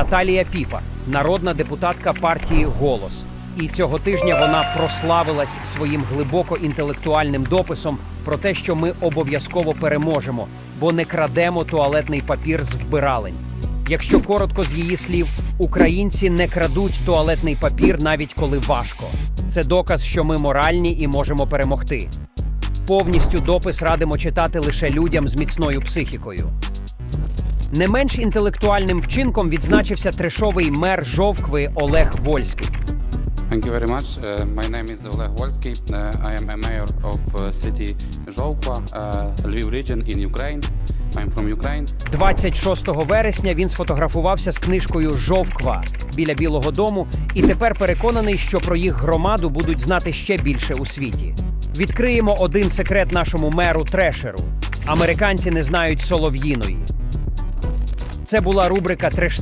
Наталія Піпа, народна депутатка партії Голос. І цього тижня вона прославилась своїм глибоко інтелектуальним дописом про те, що ми обов'язково переможемо, бо не крадемо туалетний папір з вбиралень. Якщо коротко з її слів, українці не крадуть туалетний папір навіть коли важко. Це доказ, що ми моральні і можемо перемогти. Повністю допис радимо читати лише людям з міцною психікою. Не менш інтелектуальним вчинком відзначився трешовий мер Жовкви Олег Вольський. Thank you very much. Uh, my name is Oleg Volsky. Uh, I am a mayor of uh, city Zhovkva, uh, Lviv region in Ukraine. I'm from Ukraine. 26 вересня він сфотографувався з книжкою Жовква біля Білого Дому і тепер переконаний, що про їх громаду будуть знати ще більше у світі. Відкриємо один секрет нашому меру Трешеру: американці не знають солов'їної. Це була рубрика Треш